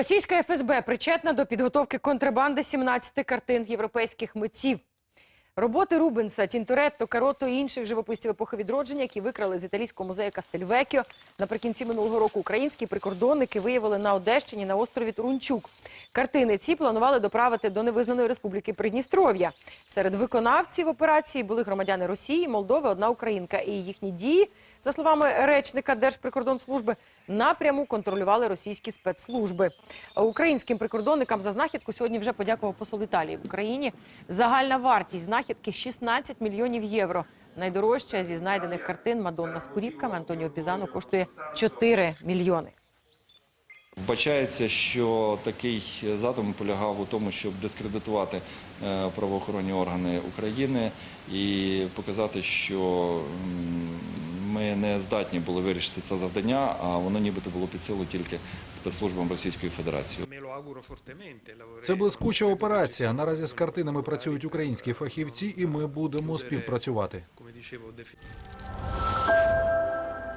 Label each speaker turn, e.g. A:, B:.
A: Російська ФСБ причетна до підготовки контрабанди 17 картин європейських митців. Роботи Рубенса, Тінторетто, Карото і інших живописців епохи відродження, які викрали з італійського музею Кастельвекіо. Наприкінці минулого року українські прикордонники виявили на Одещині на острові Турунчук. Картини ці планували доправити до невизнаної республіки Придністров'я. Серед виконавців операції були громадяни Росії, Молдови, одна українка. І їхні дії, за словами речника Держприкордонслужби, напряму контролювали російські спецслужби. Українським прикордонникам за знахідку сьогодні вже подякував посол Італії в Україні. Загальна вартість знахідки 16 мільйонів євро. Найдорожча зі знайдених картин Мадонна з куріпками Антоніо Пізану коштує 4 мільйони.
B: Вбачається, що такий задум полягав у тому, щоб дискредитувати е, правоохоронні органи України і показати, що ми не здатні були вирішити це завдання, а воно нібито було під силу тільки спецслужбам Російської Федерації.
C: Це блискуча операція. Наразі з картинами працюють українські фахівці, і ми будемо співпрацювати.